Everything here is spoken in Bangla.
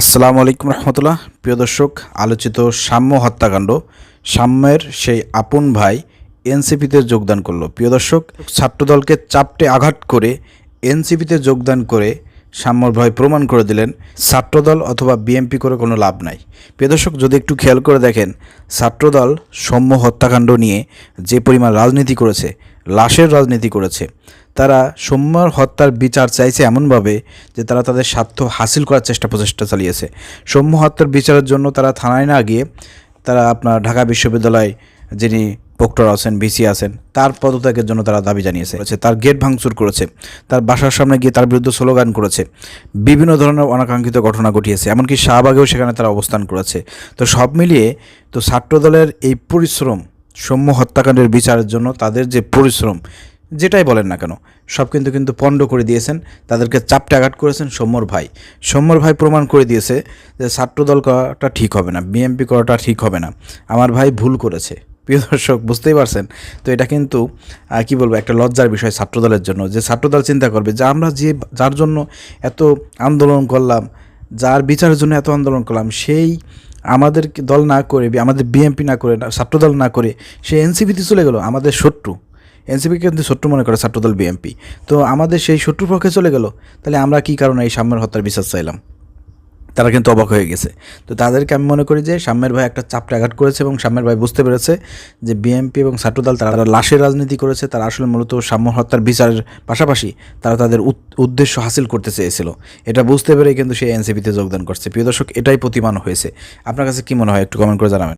আসসালামু আলাইকুম রহমতুল্লাহ। প্রিয় দর্শক, আলোচিত সাম্য হত্যাকাণ্ড, সাম্যের সেই আপন ভাই এনসিপিতে যোগদান করল। প্রিয় দর্শক, ছাত্রদলকে চাপটে আঘাত করে এনসিপিতে যোগদান করে সাম্যর ভাই প্রমাণ করে দিলেন ছাত্রদল অথবা বিএমপি করে কোনো লাভ নাই। প্রিয় দর্শক, যদি একটু খেয়াল করে দেখেন, ছাত্রদল সৌম্য হত্যাকাণ্ড নিয়ে যে পরিমাণ রাজনীতি করেছে লাশের রাজনীতি করেছে। তারা সৌম্যর হত্যার বিচার চাইছে এমনভাবে যে তারা তাদের স্বার্থ হাসিল করার চেষ্টা প্রচেষ্টা চালিয়েছে। সৌম্য হত্যার বিচারের জন্য তারা থানায় না গিয়ে তারা আপনার ঢাকা বিশ্ববিদ্যালয় যিনি প্রক্টর আছেন, ভিসি আছেন, তার পদত্যাগের জন্য তারা দাবি জানিয়েছে। তার গেট ভাঙচুর করেছে, তার বাসার সামনে গিয়ে তার বিরুদ্ধে স্লোগান করেছে। বিভিন্ন ধরনের অনাকাঙ্ক্ষিত ঘটনা ঘটিয়েছে, এমনকি শাহবাগেও সেখানে তারা অবস্থান করেছে। তো সব মিলিয়ে তো ছাত্রদলের এই পরিশ্রম সৌম্য হত্যাকাণ্ডের বিচারের জন্য তাদের যে পরিশ্রম, যেটাই বলেন না কেন, সব কিন্তু কিন্তু পণ্ড করে দিয়েছেন। তাদেরকে চাপটে আঘাত করেছেন সৌম্যর ভাই। সৌম্যর ভাই প্রমাণ করে দিয়েছে যে ছাত্রদল করাটা ঠিক হবে না বিএমপি করাটা ঠিক হবে না। আমার ভাই ভুল করেছে, প্রিয় দর্শক, বুঝতেই পারছেন? তো এটা কিন্তু কি বলব, একটা লজ্জার বিষয় ছাত্রদলের জন্য, যে ছাত্রদল চিন্তা করবে যে আমরা যে, যার জন্য এত আন্দোলন করলাম, যার বিচারের জন্য এত আন্দোলন করলাম, সেই আমাদের দল না করে, আমাদের বিএমপি না করে, ছাত্রদল না করে সে এনসিপিতে চলে গেল আমাদের শত্রু। এনসিপিকে কিন্তু শত্রু মনে করে ছাত্রদল বিএমপি তো আমাদের সেই শত্রুর পক্ষে চলে গেল, তাহলে আমরা কী কারণে এই সাম্যের হত্যার বিশ্বাস চাইলাম? তারা কিন্তু অবাক হয়ে গেছে। তো তাদেরকে আমি মনে করি যে সাম্যের ভাই একটা চাপটা আঘাত করেছে এবং সাম্যের ভাই বুঝতে পেরেছে যে বিএনপি এবং ছাত্রদল তারা লাশের রাজনীতি করেছে, তারা আসলে মূলত সাম্য হত্যার বিচারের পাশাপাশি তারা তাদের উদ- উদ্দেশ্য হাসিল করতে চেয়েছিল। এটা বুঝতে পেরে কিন্তু সে এনসিপিতে যোগদান করছে। প্রিয় দর্শক, এটাই প্রতিমান হয়েছে। আপনার কাছে কি মনে হয়? একটু কমেন্ট করে জানাবেন।